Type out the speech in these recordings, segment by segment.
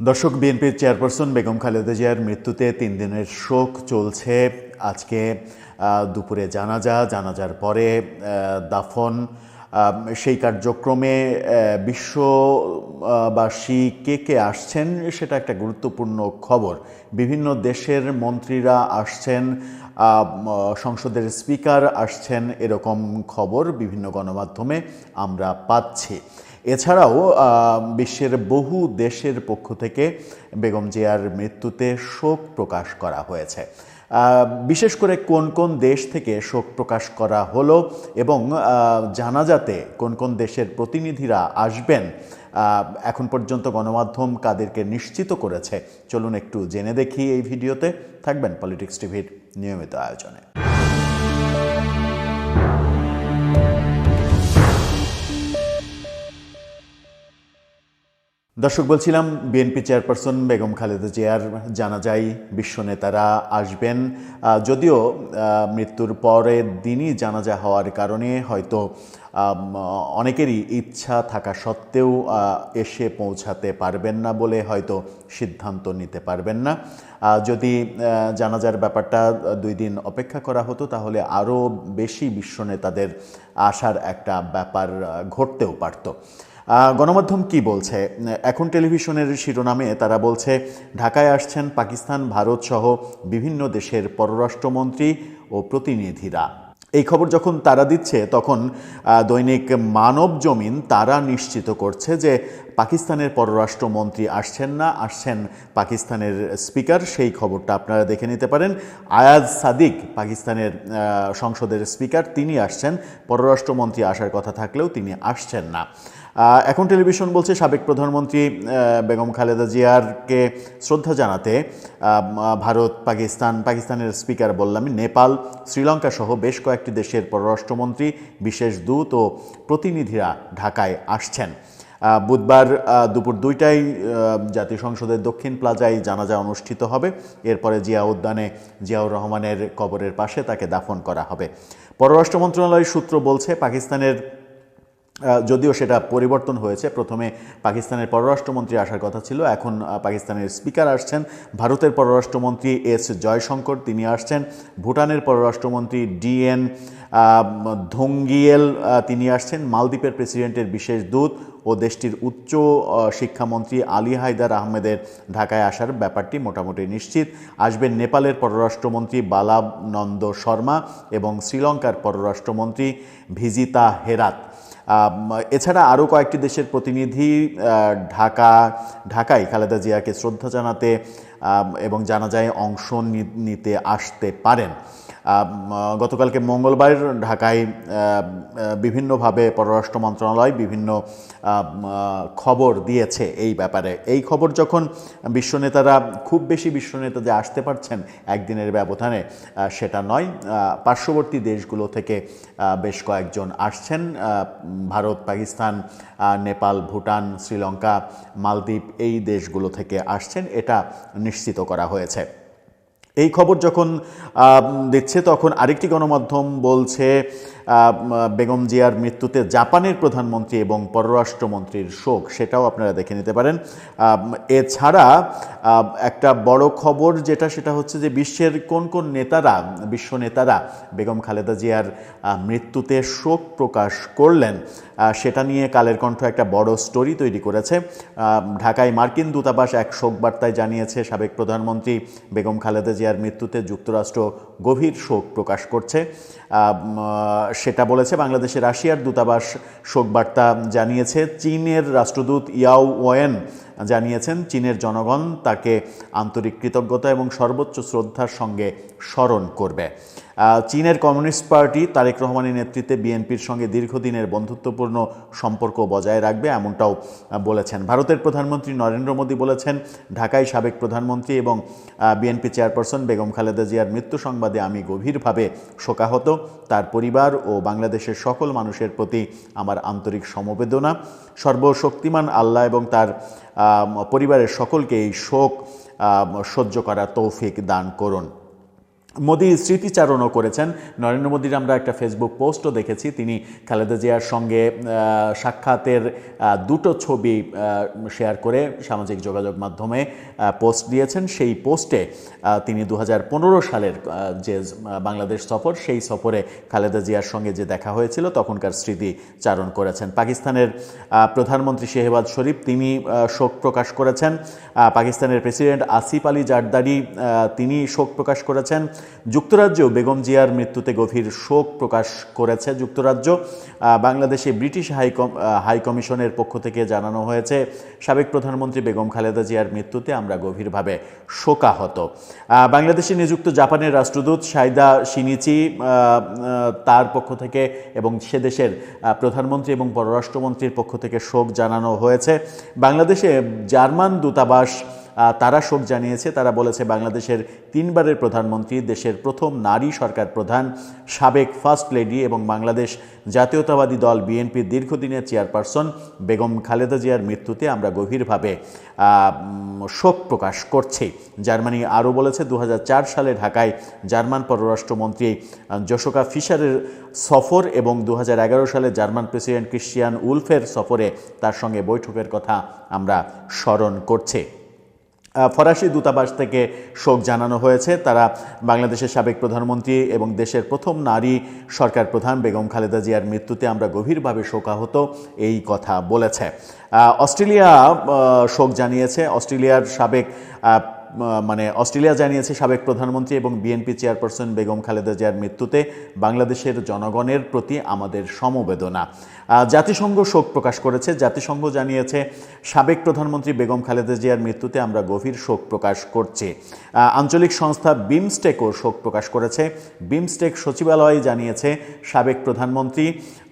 দর্শক বিএনপির চেয়ারপারসন বেগম খালেদা জিয়ার মৃত্যুতে তিন দিনের শোক চলছে। আজকে দুপুরে জানাজা, জানাজার পরে দাফন সেই কার্যক্রমে বিশ্ববাসী কে কে আসছেন সেটা একটা গুরুত্বপূর্ণ খবর। বিভিন্ন দেশের মন্ত্রীরা আসছেন সংসদের স্পিকার আসছেন এরকম খবর বিভিন্ন গণমাধ্যমে আমরা পাচ্ছি। এছাড়াও বিশ্বের বহু দেশের পক্ষ থেকে বেগম জিয়ার মৃত্যুতে শোক প্রকাশ করা হয়েছে। বিশেষ করে কোন কোন দেশ থেকে শোক প্রকাশ করা হলো এবং জানাজাতে কোন কোন দেশের প্রতিনিধিরা আসবেন এখন পর্যন্ত গণমাধ্যম কাদেরকে নিশ্চিত করেছে। চলুন একটু জেনে দেখি এই ভিডিওতে। থাকবেন পলিটিক্স টিভির নিয়মিত আয়োজনে। দর্শক, বলছিলাম, বিএনপি চেয়ারপারসন বেগম খালেদা জিয়ার জানা যায় বিশ্ব নেতারা আসবেন। যদিও মৃত্যুর পরের দিনই জানাজা হওয়ার কারণে হয়তো অনেকেরই ইচ্ছা থাকা সত্ত্বেও এসে পৌঁছাতে পারবেন না বলে হয়তো সিদ্ধান্ত নিতে পারবেন না। যদি জানাজার ব্যাপারটা দুই দিন অপেক্ষা করা হতো, তাহলে আরও বেশি বিশ্ব নেতাদের আসার একটা ব্যাপার ঘটতেও পারতো। গণমাধ্যম কি বলছে? এখন টেলিভিশনের শিরোনামে তারা বলছে, ঢাকায় আসছেন পাকিস্তান, ভারত সহ বিভিন্ন দেশের পররাষ্ট্রমন্ত্রী ও প্রতিনিধিরা। এই খবর যখন তারা দিচ্ছে, তখন দৈনিক মানব জমিন তারা নিশ্চিত করছে যে পাকিস্তানের পররাষ্ট্রমন্ত্রী আসছেন না, আসছেন পাকিস্তানের স্পিকার। সেই খবরটা আপনারা দেখে নিতে পারেন। আয়াজ সাদিক, পাকিস্তানের সংসদের স্পিকার, তিনি আসছেন। পররাষ্ট্রমন্ত্রী আসার কথা থাকলেও তিনি আসছেন না। এখন টেলিভিশন বলছে, সাবেক প্রধানমন্ত্রী বেগম খালেদা জিয়ারকে শ্রদ্ধা জানাতে ভারত, পাকিস্তান, পাকিস্তানের স্পিকার বললাম নেপাল শ্রীলঙ্কা সহ বেশ কয়েকটি দেশের পররাষ্ট্রমন্ত্রী, বিশেষ দূত ও প্রতিনিধিরা ঢাকায় আসছেন। বুধবার দুপুর দুইটায় জাতীয় সংসদের দক্ষিণ প্লাজায় জানাজা অনুষ্ঠিত হবে। এরপরে জিয়া উদ্যানে জিয়াউর রহমানের কবরের পাশে তাকে দাফন করা হবে। পররাষ্ট্র মন্ত্রণালয় সূত্র বলছে, পাকিস্তানের যদিও সেটা পরিবর্তন হয়েছে। প্রথমে পাকিস্তানের পররাষ্ট্রমন্ত্রী আসার কথা ছিল, এখন পাকিস্তানের স্পিকার আসছেন। ভারতের পররাষ্ট্রমন্ত্রী এস জয়শঙ্কর, তিনি আসছেন। ভুটানের পররাষ্ট্রমন্ত্রী ডিএন ধঙ্গিয়েল তিনি আসছেন। মালদ্বীপের প্রেসিডেন্টের বিশেষ দূত ও দেশটির উচ্চ শিক্ষামন্ত্রী আলী হায়দার আহমেদের ঢাকায় আসার ব্যাপারটি মোটামুটি নিশ্চিত। আসবেন নেপালের পররাষ্ট্রমন্ত্রী বালানন্দ শর্মা এবং শ্রীলঙ্কার পররাষ্ট্রমন্ত্রী ভিজিতা হেরাত। এছাড়া আরও কয়েকটি দেশের প্রতিনিধি ঢাকা, ঢাকায় খালেদা জিয়াকে শ্রদ্ধা জানাতে এবং জানা যায় অংশ নিতে আসতে পারেন। গতকালকে মঙ্গলবার ঢাকায় বিভিন্নভাবে পররাষ্ট্র মন্ত্রণালয় বিভিন্ন খবর দিয়েছে এই ব্যাপারে। এই খবর যখন বিশ্ব নেতারা খুব বেশি বিশ্ব নেতা যে আসতে পারছেন একদিনের ব্যবধানে সেটা নয় পার্শ্ববর্তী দেশগুলো থেকে বেশ কয়েকজন আসছেন ভারত, পাকিস্তান নেপাল, ভুটান, শ্রীলঙ্কা, মালদ্বীপ, এই দেশগুলো থেকে আসছেন, এটা নিশ্চিত করা হয়েছে। এই খবর যখন দিচ্ছে তখন আরেকটি গণমাধ্যম বলছে বেগম জিয়ার মৃত্যুতে জাপানের প্রধানমন্ত্রী এবং পররাষ্ট্রমন্ত্রীর শোক, সেটাও আপনারা দেখে নিতে পারেন। এছাড়া একটা বড় খবর যেটা, সেটা হচ্ছে যে বিশ্বের কোন কোন নেতারা, বিশ্ব নেতারা বেগম খালেদা জিয়ার মৃত্যুতে শোক প্রকাশ করলেন সেটা নিয়ে কালের কণ্ঠ একটা বড় স্টোরি তৈরি করেছে। ঢাকায় মার্কিন দূতাবাস এক শোক বার্তায় জানিয়েছে, সাবেক প্রধানমন্ত্রী বেগম খালেদা জিয়ার মৃত্যুতে যুক্তরাষ্ট্র গভীর শোক প্রকাশ করছে। সেটা বলেছে বাংলাদেশে রাশিয়ার দূতাবাস শোকবার্তা জানিয়েছে। চীনের রাষ্ট্রদূত ইয়াও ওয়েন জানিয়েছেন, চীনের জনগণ তাকে আন্তরিক কৃতজ্ঞতা এবং সর্বোচ্চ শ্রদ্ধার সঙ্গে স্মরণ করবে। চীনের কমিউনিস্ট পার্টি তারেক রহমানের নেতৃত্বে বিএনপির সঙ্গে দীর্ঘদিনের বন্ধুত্বপূর্ণ সম্পর্ক বজায় রাখবে এমনটাও বলেছেন। ভারতের প্রধানমন্ত্রী নরেন্দ্র মোদী বলেছেন, ঢাকায় সাবেক প্রধানমন্ত্রী এবং বিএনপি চেয়ারপারসন বেগম খালেদা জিয়ার মৃত্যু সংবাদে আমি গভীরভাবে শোকাহত। তার পরিবার ও বাংলাদেশের সকল মানুষের প্রতি আমার আন্তরিক সমবেদনা। সর্বশক্তিমান আল্লাহ এবং তার পরিবারের সকলকে এই শোক সহ্য করার তৌফিক দান করুন। মোদী স্মৃতিচারণও করেছেন। নরেন্দ্র মোদীর আমরা একটা ফেসবুক পোস্টও দেখেছি। তিনি খালেদা জিয়ার সঙ্গে সাক্ষাতের দুটো ছবি শেয়ার করে সামাজিক যোগাযোগ মাধ্যমে পোস্ট দিয়েছেন। সেই পোস্টে তিনি দু হাজার পনেরো সালের যে বাংলাদেশ সফর, সেই সফরে খালেদা জিয়ার সঙ্গে যে দেখা হয়েছিল, তখনকার স্মৃতিচারণ করেছেন। পাকিস্তানের প্রধানমন্ত্রী শেহবাজ শরীফ, তিনি শোক প্রকাশ করেছেন। পাকিস্তানের প্রেসিডেন্ট আসিফ আলী জারদারি তিনি শোক প্রকাশ করেছেন। যুক্তরাজ্যেও বেগম জিয়ার মৃত্যুতে গভীর শোক প্রকাশ করেছে। যুক্তরাজ্য বাংলাদেশে British high com- ah, high কমিশনের পক্ষ থেকে জানানো হয়েছে সাবেক প্রধানমন্ত্রী বেগম খালেদা জিয়ার মৃত্যুতে আমরা গভীরভাবে শোকাহত। বাংলাদেশে নিযুক্ত জাপানের রাষ্ট্রদূত সাইদা আহ, তার পক্ষ থেকে এবং সে দেশের প্রধানমন্ত্রী এবং পররাষ্ট্রমন্ত্রীর পক্ষ থেকে শোক জানানো হয়েছে। বাংলাদেশে জার্মান দূতাবাস তারা শোক জানিয়েছে। তারা বলেছে, বাংলাদেশের তিনবারের প্রধানমন্ত্রী, দেশের প্রথম নারী সরকার প্রধান, সাবেক ফার্স্ট লেডি এবং বাংলাদেশ জাতীয়তাবাদী দল বিএনপির দীর্ঘদিনের চেয়ারপারসন বেগম খালেদা জিয়ার মৃত্যুতে আমরা গভীরভাবে শোক প্রকাশ করছি। জার্মানি আরও বলেছে দু হাজার চার সালে ঢাকায় জার্মান পররাষ্ট্রমন্ত্রী জোশোকা ফিশারের সফর এবং দু হাজার এগারো সালে জার্মান প্রেসিডেন্ট ক্রিশ্চিয়ান উলফের সফরে তার সঙ্গে বৈঠকের কথা আমরা স্মরণ করছি। ফরাসি দূতাবাস থেকে শোক জানানো হয়েছে। তারা বাংলাদেশের সাবেক প্রধানমন্ত্রী এবং দেশের প্রথম নারী সরকার প্রধান বেগম খালেদা জিয়ার মৃত্যুতে আমরা গভীরভাবে শোকাহত, এই কথা বলেছে। অস্ট্রেলিয়া শোক জানিয়েছে। অস্ট্রেলিয়ার সাবেক মানে অস্ট্রেলিয়া জানিয়েছে সাবেক প্রধানমন্ত্রী এবং বিএনপি চেয়ারপারসন বেগম খালেদা জিয়ার মৃত্যুতে বাংলাদেশের জনগণের প্রতি আমাদের সমবেদনা। জাতিসংঘ শোক প্রকাশ করেছে। জাতিসংঘ জানিয়েছে, সাবেক প্রধানমন্ত্রী বেগম খালেদা জিয়ার মৃত্যুতে আমরা গভীর শোক প্রকাশ করছি। আঞ্চলিক সংস্থা বিমস্টেকও শোক প্রকাশ করেছে। বিমস্টেক সচিবালয় জানিয়েছে, সাবেক প্রধানমন্ত্রী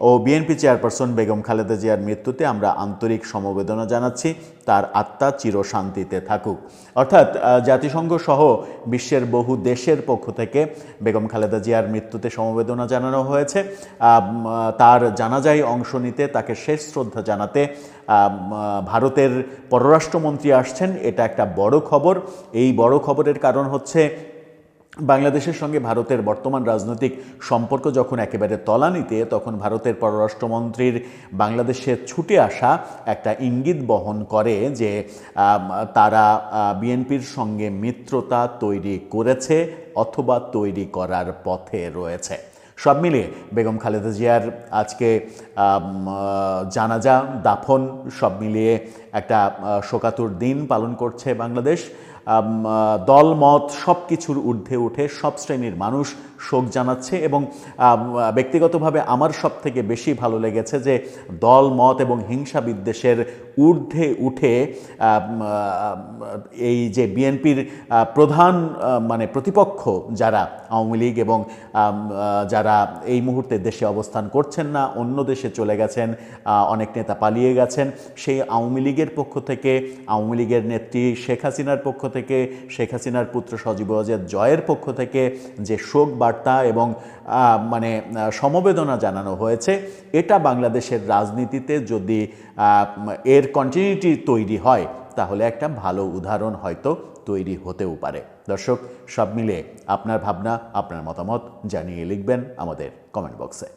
ও বিএনপি চেয়ারপারসন বেগম খালেদা জিয়ার মৃত্যুতে আমরা আন্তরিক সমবেদনা জানাচ্ছি। তার আত্মা চিরশান্তিতে থাকুক। অর্থাৎ জাতিসংঘ সহ বিশ্বের বহু দেশের পক্ষ থেকে বেগম খালেদা জিয়ার মৃত্যুতে সমবেদনা জানানো হয়েছে। তার জানাজায় অংশ নিতে, তাকে শেষ শ্রদ্ধা জানাতে ভারতের পররাষ্ট্রমন্ত্রী আসছেন। এটা একটা বড় খবর। এই বড় খবরের কারণ হচ্ছে বাংলাদেশের সঙ্গে ভারতের বর্তমান রাজনৈতিক সম্পর্ক যখন একেবারে তলানিতে, তখন ভারতের পররাষ্ট্রমন্ত্রীর বাংলাদেশে ছুটে আসা একটা ইঙ্গিত বহন করে যে তারা বিএনপির সঙ্গে মিত্রতা তৈরি করেছে অথবা তৈরি করার পথে রয়েছে। সব মিলিয়ে বেগম খালেদা জিয়ার আজকে জানাজা, দাফন, সব মিলিয়ে একটা শোকাতুর দিন পালন করছে বাংলাদেশ। আম, আহ, দল মত সব কিছুর ঊর্ধ্বে উঠে সব শ্রেণির মানুষ শোক জানাচ্ছে এবং ব্যক্তিগতভাবে আমার সব থেকে বেশি ভালো লেগেছে যে দল মত এবং হিংসা বিদ্বেষের ঊর্ধ্বে উঠে এই যে বিএনপির প্রধান মানে প্রতিপক্ষ যারা আওয়ামী লীগ এবং যারা এই মুহূর্তে দেশে অবস্থান করছেন না অন্য দেশে চলে গেছেন অনেক নেতা পালিয়ে গেছেন সেই আওয়ামী লীগের পক্ষ থেকে আওয়ামী লীগের নেত্রী শেখ হাসিনার পক্ষ থেকে শেখ হাসিনার পুত্র সজীব ওয়াজেদ জয়ের পক্ষ থেকে যে শোক বার্তা এবং মানে সমবেদনা জানানো হয়েছে, এটা বাংলাদেশের রাজনীতিতে যদি এর কন্টিনিউটি তৈরি হয়, তাহলে একটা ভালো উদাহরণ হয়তো তৈরি হতেও পারে। দর্শক, সব মিলে আপনার ভাবনা, আপনার মতামত জানিয়ে লিখবেন আমাদের কমেন্ট বক্সে